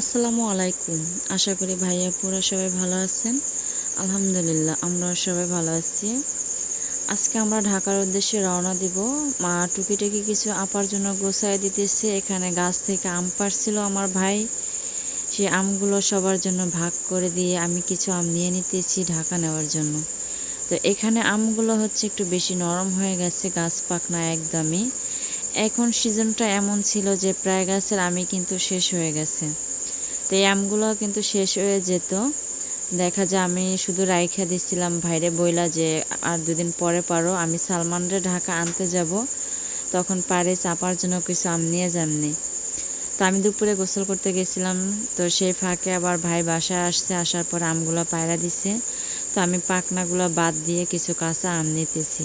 আসসালামু আলাইকুম। আশা করি ভাইয়া পুরা সবাই ভালো আছেন। আলহামদুলিল্লাহ আমরা সবাই ভালো আছি। আজকে আমরা ঢাকার উদ্দেশ্যে রওনা দিব। মা টুকিটাকি কিছু আপার জন্য গোছায় দিতেছে। এখানে গাছ থেকে আম পারছিল আমার ভাই। সেই আমগুলো সবার জন্য ভাগ করে দিয়ে আমি কিছু আম নিয়ে নিতেছি ঢাকা নেওয়ার জন্য। তো এখানে আমগুলো হচ্ছে একটু বেশি নরম হয়ে গেছে, গাছ পাকনা একদমই। এখন সিজনটা এমন ছিল যে প্রায় গাছের আমি কিন্তু শেষ হয়ে গেছে। তো আমগুলো কিন্তু শেষ হয়ে যেত। দেখা যায় আমি শুধু রাইখা দিচ্ছিলাম ভাইরে বইলা যে, আর দুদিন পরে পারো, আমি সালমানরে ঢাকা আনতে যাব। তখন পারে চাপার জন্য কিছু আম নিয়ে যামনি। তো আমি দুপুরে গোসল করতে গেছিলাম। তো সেই ফাঁকে আবার ভাই বাসায় আসছে, আসার পর আমগুলো পায়রা দিছে। তো আমি পাকনাগুলো বাদ দিয়ে কিছু কাঁচা আম নিতেছি।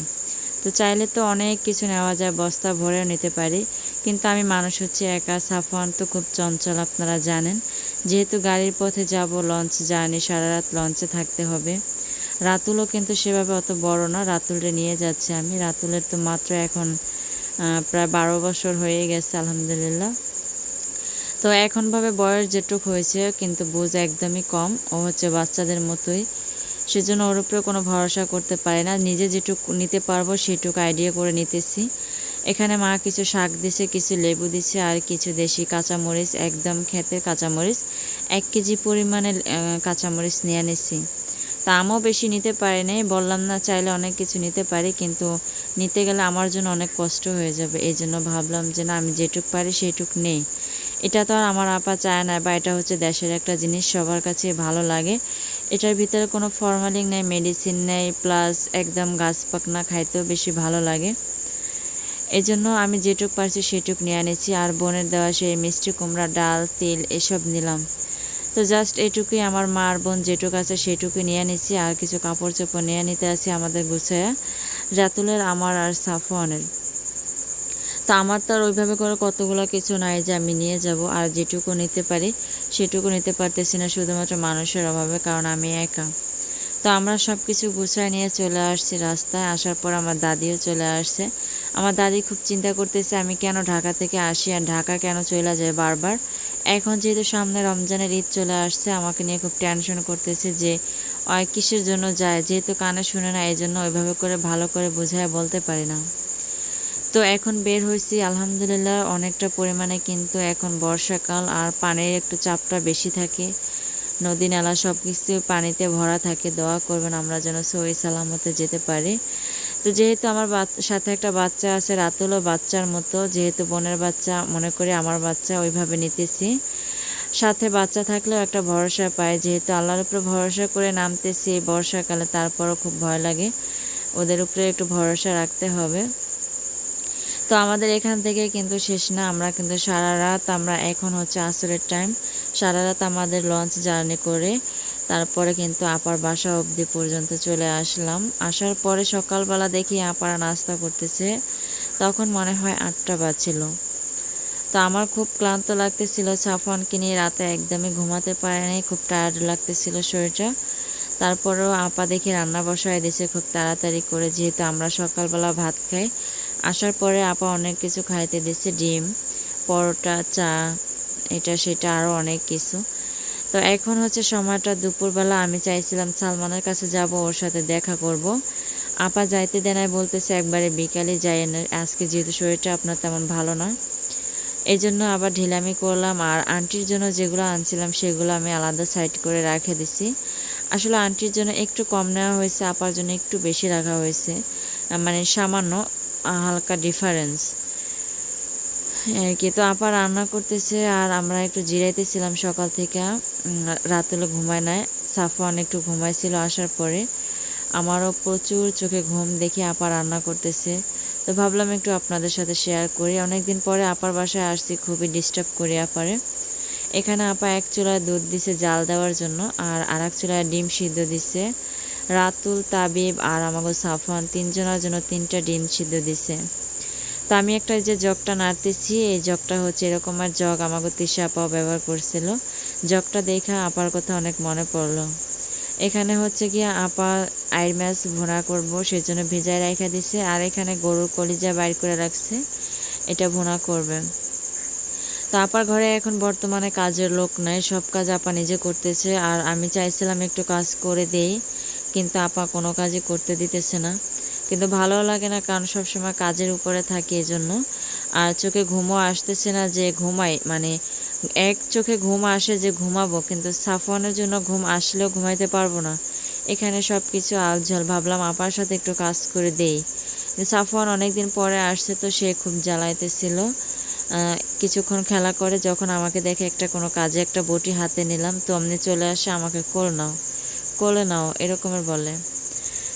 তো চাইলে তো অনেক কিছু নেওয়া যায়, বস্তা ভরেও নিতে পারি। কিন্তু আমি মানুষ হচ্ছে একা। সাফওয়ান তো খুব চঞ্চল, আপনারা জানেন। যেহেতু গাড়ির পথে যাব লঞ্চ জার্নি সারা রাত লঞ্চে থাকতে হবে। রাতুলও কিন্তু সেভাবে অত বড় না, রাতুলরে নিয়ে যাচ্ছে আমি। রাতুলের তো মাত্র এখন প্রায় বারো বছর হয়ে গেছে, আলহামদুলিল্লাহ। তো এখনভাবে বয়স যেটুক হয়েছে, কিন্তু বুঝ একদমই কম। ও হচ্ছে বাচ্চাদের মতোই। সেজন্য ওর উপরে কোনো ভরসা করতে পারে না। নিজে যেটুকু নিতে পারব, সেটুকু আইডিয়া করে নিতেছি। এখানে মা কিছু শাক দিছে, কিছু লেবু দিছে আর কিছু দেশি কাঁচামরিচ, একদম ক্ষেতের কাঁচামরিচ। এক কেজি পরিমাণে কাঁচামরিচ নিয়ে নিছি। তা আমও বেশি নিতে পারি নাই, বললাম না চাইলে অনেক কিছু নিতে পারি, কিন্তু নিতে গেলে আমার জন্য অনেক কষ্ট হয়ে যাবে। এই জন্য ভাবলাম যে না, আমি যেটুক পারি সেইটুক নেই। এটা তো আর আমার আপা চায় না, বা এটা হচ্ছে দেশের একটা জিনিস, সবার কাছে ভালো লাগে। এটার ভিতরে কোনো ফরমালিং নেই মেডিসিন নেই প্লাস একদম গাছ পাকনা খাইতেও বেশি ভালো লাগে। এই জন্য আমি যেটুক পারছি সেটুক নিয়ে আনেছি আর বোনের দেওয়া সেই মিষ্টি কুমড়া, ডাল, তেল এসব নিলাম। তো জাস্ট এটুকুই আমার মা আর বোন যেটুক আছে সেটুকুই নিয়ে নিছি আর কিছু কাপড় চোপড় নিয়ে নিতে আছি আমাদের গুছায়া রাতুলের, আমার আর সাফওয়ানের। তো আমার তো আর ওইভাবে করে কতগুলো কিছু নাই যে আমি নিয়ে যাব, আর যেটুকু নিতে পারি সেটুকু নিতে পারতেছি না শুধুমাত্র মানুষের অভাবে, কারণ আমি একা। তো আমরা সব কিছু গুছায় নিয়ে চলে আসছি রাস্তায়, আসার পর আমার দাদিও চলে আসছে। আমার দাদি খুব চিন্তা করতেছে আমি কেন ঢাকা থেকে আসি আর ঢাকা কেন চলে যায় বারবার। এখন যেহেতু সামনে রমজানের ঈদ চলে আসছে, আমাকে নিয়ে খুব টেনশন করতেছে যে কিসের জন্য যায়? যেহেতু কানে শুনে না এই জন্য ওইভাবে করে ভালো করে বোঝায় বলতে পারি না। তো এখন বের হয়েছি আলহামদুলিল্লাহ অনেকটা পরিমাণে, কিন্তু এখন বর্ষাকাল আর পানির একটু চাপটা বেশি থাকে। নদী নালা সব কিছু পানিতে ভরা থাকে, দোয়া করবেন আমরা যেন সই সালামতে যেতে পারি। তো যেহেতু আমার সাথে একটা বাচ্চা আছে, রাতুলও বাচ্চার মতো, যেহেতু বোনের বাচ্চা, মনে করি আমার বাচ্চা ওইভাবে নিতেছি। সাথে বাচ্চা থাকলেও একটা ভরসা পায় যেহেতু আল্লাহর উপরে ভরসা করে নামতেছি বর্ষাকালে, তারপরও খুব ভয় লাগে। ওদের উপরে একটু ভরসা রাখতে হবে। তো আমাদের এখান থেকে কিন্তু শেষ না, আমরা কিন্তু সারা রাত আমরা এখন হচ্ছে আসরের টাইম সারা রাত আমাদের লঞ্চ জার্নি করে তারপরে কিন্তু আপার বাসা অবধি পর্যন্ত চলে আসলাম। আসার পরে সকালবেলা দেখি আপারা নাস্তা করতেছে। তখন মনে হয় আটটা বাজছিল। তো আমার খুব ক্লান্ত লাগতেছিল। সাফনকে নিয়ে রাতে একদমই ঘুমাতে পারেনি খুব টায়ার্ড লাগতেছিল শরীরটা। তারপরেও আপা দেখি রান্না বসায় দিয়েছে খুব তাড়াতাড়ি করে, যেহেতু আমরা সকালবেলা ভাত খাই। আসার পরে আপা অনেক কিছু খাইতে দিচ্ছে ডিম, পরোটা, চা, এটা, সেটা আরও অনেক কিছু। তো এখন হচ্ছে সময়টা দুপুরবেলা। আমি চাইছিলাম সালমানের কাছে যাব, ওর সাথে দেখা করব। আপা যাইতে দেনায় বলতেছে, একবারে বিকালে যাই আজকে যেহেতু শরীরটা আপনার তেমন ভালো না এই জন্য আবার ঢিলামি করলাম। আর আন্টির জন্য যেগুলো আনছিলাম, সেগুলো আমি আলাদা সাইড করে রাখে দিছি। আসলে আন্টির জন্য একটু কম নেওয়া হয়েছে, আপার জন্য একটু বেশি রাখা হয়েছে। মানে সামান্য হালকা ডিফারেন্স কি তো আপা রান্না করতেছে আর আমরা একটু জিরাইতেছিলাম সকাল থেকে। রাত হলো ঘুমায় নাই। সাফওয়ান একটু ঘুমাইছিল আসার পরে। আমারও প্রচুর চোখে ঘুম দেখে আপা রান্না করতেছে। তো ভাবলাম একটু আপনাদের সাথে শেয়ার করি। অনেকদিন পরে আপার বাসায় আসছি, খুবই ডিস্টার্ব করি আপারে। এখানে আপা এক চুলায় দুধ দিছে জাল দেওয়ার জন্য আর আর এক চুলায় ডিম সিদ্ধ দিছে। রাতুল, তাবিব আর আমাকে সাফওয়ান তিনজনের জন্য তিনটা ডিম সিদ্ধ দিছে। তো আমি একটা যে জগটা নাড়তেছি, এই জগটা হচ্ছে এরকম আর জগ আমাকে তিসা আপাও ব্যবহার করছিল। জগটা দেখা আপার কথা অনেক মনে পড়ল। এখানে হচ্ছে কি আপা আইর মাছ ভুনা করব, সেজন্য ভিজায় রেখে দিছে, আর এখানে গরুর কলিজা বাইর করে রাখছে, এটা ভুনা করবে। তো আপার ঘরে এখন বর্তমানে কাজের লোক নাই, সব কাজ আপা নিজে করতেছে, আর আমি চাইছিলাম একটু কাজ করে দেই, কিন্তু আপা কোনো কাজই করতে দিতেছে না। কিন্তু ভালো লাগে না, কারণ সবসময় কাজের উপরে থাকি এজন্য। আর চোখে ঘুমও আসতেছে না যে ঘুমাই মানে এক চোখে ঘুম আসে যে ঘুমাবো, কিন্তু সাফওয়ানের জন্য ঘুম আসলেও ঘুমাইতে পারব না। এখানে সব কিছু আলঝাল। ভাবলাম আপার সাথে একটু কাজ করে দেই। সাফওয়ান অনেকদিন পরে আসছে তো সে খুব জ্বালাইতেছিল। কিছুক্ষণ খেলা করে যখন আমাকে দেখে একটা কোনো কাজে একটা বটি হাতে নিলাম, তো অমনি চলে আসে, আমাকে কোল নাও, কোলে নাও, এরকমের বলে।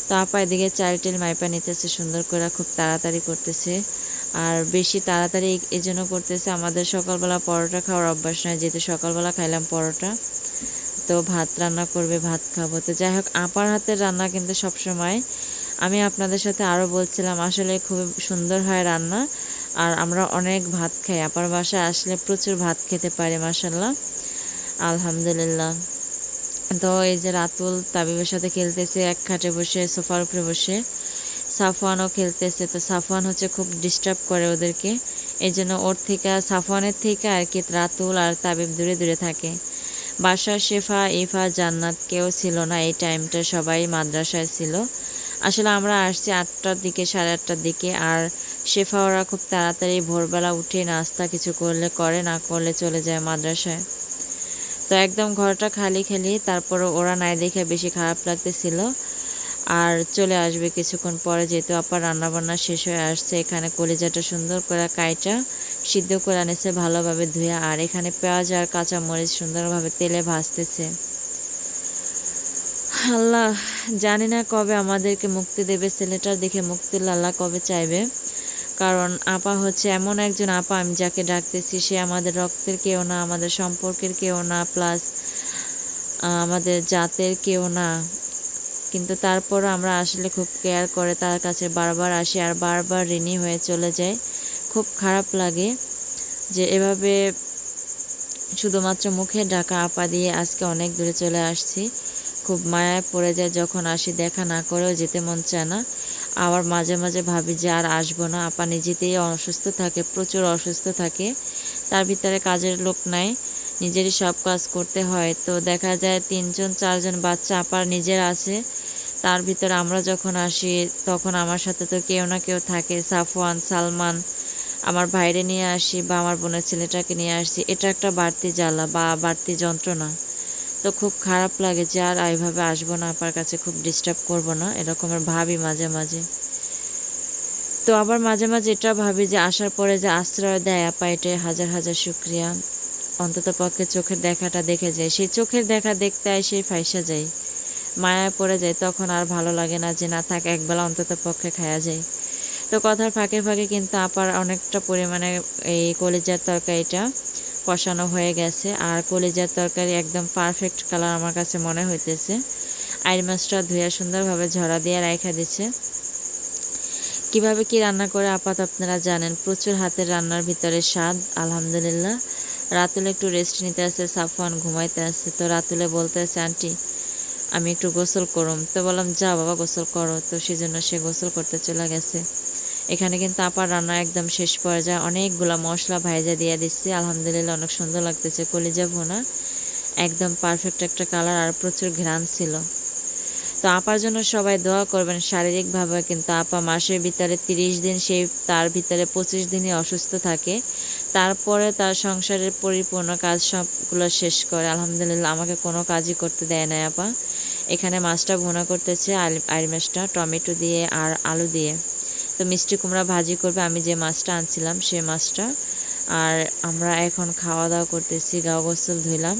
তো আপা এদিকে চাল টেল মাইপা নিতেছে, সুন্দর করে খুব তাড়াতাড়ি করতেছে। আর বেশি তাড়াতাড়ি এই- জন্য করতেছে, আমাদের সকালবেলা পরোটা খাওয়ার অভ্যাস নয়, যেহেতু সকালবেলা খাইলাম পরোটা। তো ভাত রান্না করবে, ভাত খাব। তো যাই হোক, আপার হাতের রান্না কিন্তু সবসময়। আমি আপনাদের সাথে আরও বলছিলাম, আসলে খুব সুন্দর হয় রান্না, আর আমরা অনেক ভাত খাই। আপার বাসায় আসলে প্রচুর ভাত খেতে পারি মাসাল্লাহ আলহামদুলিল্লাহ। তো এই যে রাতুল তাবিবের সাথে খেলতেছে, এক খাটে বসে, সোফার উপরে বসে। সাফওয়ানও খেলতেছে, তো সাফওয়ান হচ্ছে খুব ডিস্টার্ব করে ওদেরকে। এই জন্য ওর থেকে, সাফওয়ানের থেকে আর কি রাতুল আর তাবিব দূরে দূরে থাকে। বাসা শেফা, ইফা, জান্নাত কেউ ছিল না এই টাইমটা সবাই মাদ্রাসায় ছিল। আসলে আমরা আসছি আটটার দিকে, সাড়ে আটটার দিকে, আর শেফা ওরা খুব তাড়াতাড়ি ভোরবেলা উঠে নাস্তা কিছু করলে, করে না করলে চলে যায় মাদ্রাসায়। তো একদম ঘরটা খালি খালি তারপরে ওরা নাই দেখে বেশি খারাপ লাগতেছিল। আর চলে আসবে কিছুক্ষণ পরে, যেহেতু আপার রান্নাবান্না শেষ হয়ে আসছে, এখানে কলিজাটা সুন্দর করে কাইটা, সিদ্ধ করে আনেছে ভালোভাবে ধুয়ে, আর এখানে পেঁয়াজ আর কাঁচা মরিচ সুন্দরভাবে তেলে ভাজতেছে। আল্লাহ, জানি না কবে আমাদেরকে মুক্তি দেবে, ছেলেটার দেখে মুক্তি আল্লাহ কবে চাইবে। কারণ আপা হচ্ছে এমন একজন আপা, আমি যাকে ডাকতেছি, সে আমাদের রক্তের কেউ না, আমাদের সম্পর্কের কেউ না প্লাস আমাদের জাতের কেউ না। কিন্তু তারপরও আমরা আসলে খুব কেয়ার করে, তার কাছে বারবার আসি আর বারবার ঋণী হয়ে চলে যায়। খুব খারাপ লাগে যে এভাবে শুধুমাত্র মুখে ডাকা আপা দিয়ে আজকে অনেক দূরে চলে আসছি। খুব মায়ায় পড়ে যায় যখন আসি, দেখা না করেও যেতে মন চায় না। আবার মাঝে মাঝে ভাবি যে আর আসব না। আপা নিজেতেই অসুস্থ থাকে, প্রচুর অসুস্থ থাকে। তার ভিতরে কাজের লোক নাই, নিজেরই সব কাজ করতে হয়। তো দেখা যায় তিনজন, চারজন বাচ্চা আপার নিজের আছে। তার ভিতরে আমরা যখন আসি, তখন আমার সাথে তো কেউ না কেউ থাকে। সাফওয়ান, সালমান, আমার ভাইরে নিয়ে আসি বা আমার বোনের ছেলেটাকে নিয়ে আসি। এটা একটা বাড়তি জ্বালা বা বাড়তি যন্ত্রণা। তো খুব খারাপ লাগে যে আর এইভাবে আসব না, আপার কাছে খুব ডিস্টার্ব করব না, এরকমের ভাবি মাঝে মাঝে। তো আবার মাঝে মাঝে এটা ভাবি যে আসার পরে যে আশ্রয় দেয় আপা, এটাই হাজার হাজার শুক্রিয়া। অন্তত পক্ষে চোখের দেখাটা দেখে যায়। সেই চোখের দেখা দেখতে সেই ফাইসা যায়। মায়া পড়ে যায়, তখন আর ভালো লাগে না যে না থাক, একবেলা অন্তত পক্ষে খায়া যায়। তো কথার ফাঁকে ফাঁকে কিন্তু আপার অনেকটা পরিমাণে এই কলিজার তরকারিটা কষানো হয়ে গেছে আর কলিজার তরকারি একদম পারফেক্ট কালার আমার কাছে মনে হইতেছে। আইর মাছটা ধুয়ে সুন্দরভাবে ঝরা দিয়ে রাখা দিচ্ছে কীভাবে কি রান্না করে আপাত আপনারা জানেন, প্রচুর হাতের রান্নার ভিতরে স্বাদ, আলহামদুলিল্লাহ। রাতুলে একটু রেস্ট নিতে আছে সাফওয়ান ঘুমাইতে আছে তো রাতুলে বলতে আছে আন্টি, আমি একটু গোসল করুম। তো বললাম যা বাবা, গোসল করো। তো সেজন্য সে গোসল করতে চলে গেছে। এখানে কিন্তু আপার রান্না একদম শেষ পর্যায়ে অনেকগুলা মশলা ভাইজা দিয়ে দিচ্ছি। আলহামদুলিল্লাহ অনেক সুন্দর লাগতেছে, কলিজা ভুনা। একদম পারফেক্ট একটা কালার আর প্রচুর ঘ্রাণ ছিল। তো আপার জন্য সবাই দোয়া করবেন, শারীরিকভাবে কিন্তু আপা মাসের ভিতরে তিরিশ দিন সেই তার ভিতরে পঁচিশ দিনই অসুস্থ থাকে। তারপরে তার সংসারের পরিপূর্ণ কাজ সবগুলো শেষ করে। আলহামদুলিল্লাহ আমাকে কোনো কাজই করতে দেয় না আপা। এখানে মাছটা ভুনা করতেছে আইর মাছটা, টমেটো দিয়ে আর আলু দিয়ে। মিষ্টি কুমড়া ভাজি করবে, আমি যে মাছটা আনছিলাম সেই মাছটা। আর আমরা এখন খাওয়া দাওয়া করতেছি, গাও গোসল ধুইলাম।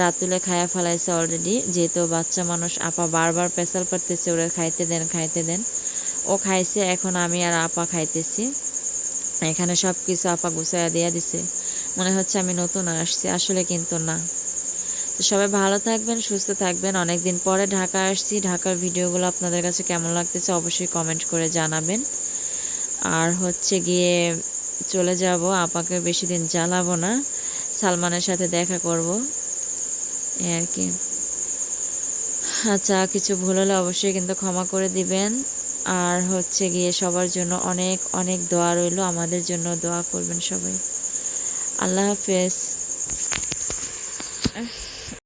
রাতুলে খায়া ফেলাইছে অলরেডি যেহেতু বাচ্চা মানুষ, আপা বারবার পেশাল পারতেছে, ওরা খাইতে দেন খাইতে দেন। ও খাইছে, এখন আমি আর আপা খাইতেছি। এখানে সব কিছু আপা গুছাইয়া দিয়া দিছে। মনে হচ্ছে আমি নতুন আসছি, আসলে কিন্তু না। তো সবাই ভালো থাকবেন, সুস্থ থাকবেন। অনেক দিন পরে ঢাকা আসছি। ঢাকার ভিডিওগুলো আপনাদের কাছে কেমন লাগতেছে অবশ্যই কমেন্ট করে জানাবেন। আর হচ্ছে গিয়ে চলে যাব, আপাকে বেশি দিন জ্বালাবো না, সালমানের সাথে দেখা করব। আর কি। আচ্ছা কিছু ভুল হলে অবশ্যই কিন্তু ক্ষমা করে দিবেন। আর হচ্ছে গিয়ে সবার জন্য অনেক অনেক দোয়া রইল। আমাদের জন্য দোয়া করবেন সবাই। আল্লাহ হাফেজ।